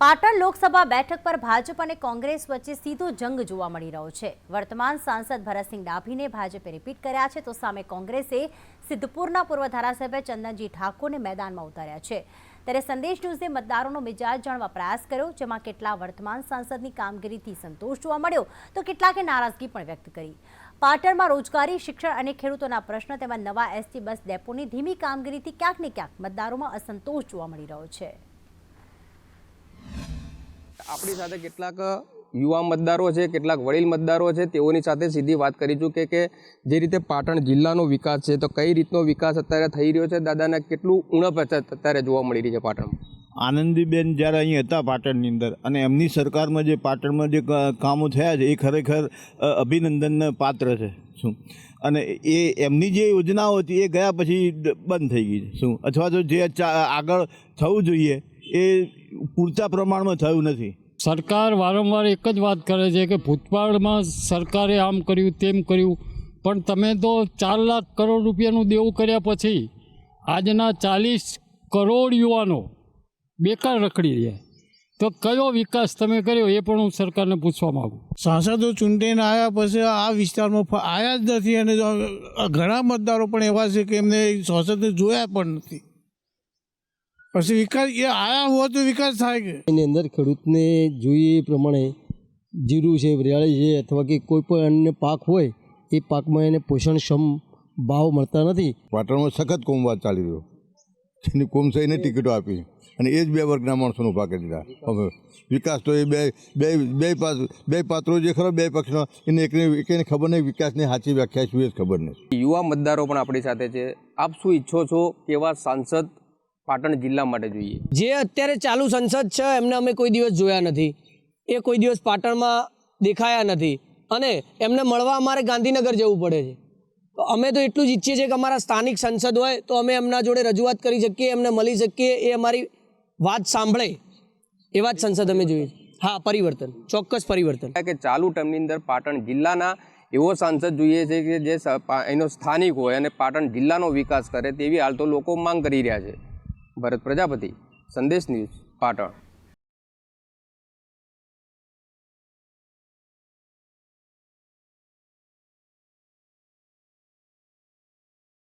પાટણ લોકસભા બેઠક પર ભાજપ અને કોંગ્રેસ વચ્ચે સીધો જંગ જોવા મળી રહ્યો છે. વર્તમાન સાંસદ ભરતસિંહ ડાભીને ભાજપે રિપીટ કર્યા છે તો સામે કોંગ્રેસે સિદ્ધપુરના પૂર્વ ધારાસભ્ય ચંદનજી ઠાકોરને મેદાનમાં ઉતાર્યા છે. ત્યારે સંદેશ ન્યૂઝે મતદારોનો મિજાજ જાણવા પ્રયાસ કર્યો, જેમાં કેટલા વર્તમાન સાંસદની કામગીરીથી સંતોષ જોવા મળ્યો, તો કેટલાકે નારાજગી પણ વ્યક્ત કરી. પાટણમાં રોજગારી, શિક્ષણ અને ખેડૂતોના પ્રશ્ન તેમજ નવા એસટી બસ ડેપોની ધીમી કામગીરીથી ક્યાંક ને ક્યાંક મતદારોમાં અસંતોષ જોવા મળી રહ્યો છે. આપણી સાથે કેટલાક યુવા મતદારો છે કેટલાક વડીલ મતદારો છે તેઓની સાથે સીધી વાત કરીશું કે કે જે રીતે પાટણ જિલ્લાનો વિકાસ છે તો કઈ રીતનો વિકાસ અત્યારે થઈ રહ્યો છે દાદાને કેટલું ઉણપ અત્યારે જોવા મળી રહી છે પાટણમાં? આનંદીબેન જ્યારે અહીં હતા પાટણની અંદર અને એમની સરકારમાં જે પાટણમાં જે કામો થયા છે એ ખરેખર અ, અભિનંદનને પાત્ર છે. શું? અને એ એમની જે યોજનાઓ હતી એ ગયા પછી બંધ થઈ ગઈ છે. શું? અથવા તો જે આગળ થવું જોઈએ એ પૂરતા પ્રમાણમાં થયું નથી. સરકાર વારંવાર એક જ વાત કરે છે કે ભૂતકાળમાં સરકારે આમ કર્યું તેમ કર્યું. પણ તમે તો ચાર લાખ કરોડ રૂપિયાનું દેવું કર્યા પછી આજના ચાલીસ કરોડ યુવાનો બેકાર રખડી રહ્યા તો કયો વિકાસ તમે કર્યો એ પણ હું સરકારને પૂછવા માગું. સાંસદો ચૂંટીને આવ્યા પછી આ વિસ્તારમાં આવ્યા જ નથી અને ઘણા મતદારો પણ એવા છે કે એમને સાંસદને જોયા પણ નથી. પછી વિકાસ એ આયા હોય તો વિકાસ થાય કે. એની અંદર ખેડૂતને જોઈએ એ પ્રમાણે જીરું છે વરિયાળી છે અથવા કે કોઈ પણ અન્ય પાક હોય એ પાકમાં એને પોષણક્ષમ ભાવ મળતા નથી. પાટણમાં સખત કોમવાદ ચાલી રહ્યો. એની કોમસાઈને ટિકિટો આપી. અને એ જ બે વર્ગના માણસોનું ઊભા લીધા દીધા. હવે વિકાસ તો એ બે બે બે પાત્ર બે પાત્રો જે ખરો બે પક્ષનો એને એકને એકને ખબર નહીં વિકાસની સાચી વ્યાખ્યા શું એ ખબર નહીં યુવા મતદારો પણ આપણી સાથે છે. આપ શું ઈચ્છો છો કેવા સાંસદ પાટણ જિલ્લા માટે જોઈએ. જે અત્યારે ચાલુ સંસદ છે એમને અમે કોઈ દિવસ જોયા નથી. એ કોઈ દિવસ પાટણમાં દેખાયા નથી. અને એમને મળવા અમારે ગાંધીનગર જવું પડે છે. તો અમે તો એટલું જ ઈચ્છીએ છીએ કે અમારા સ્થાનિક સંસદ હોય તો અમે એમના જોડે રજૂઆત કરી શકીએ એમને મળી શકીએ એ અમારી વાત સાંભળે. એવા જ સંસદ અમે જોઈએ. હા પરિવર્તન. ચોક્કસ પરિવર્તન. કે ચાલુ ટર્મની અંદર પાટણ જિલ્લાના એવો સાંસદ જોઈએ છે કે જે એનો સ્થાનિક હોય અને પાટણ જિલ્લાનો વિકાસ કરે તેવી હાલ તો લોકો માંગ કરી રહ્યા છે. ભરત પ્રજાપતિ. સંદેશ ન્યૂઝ પાટણ.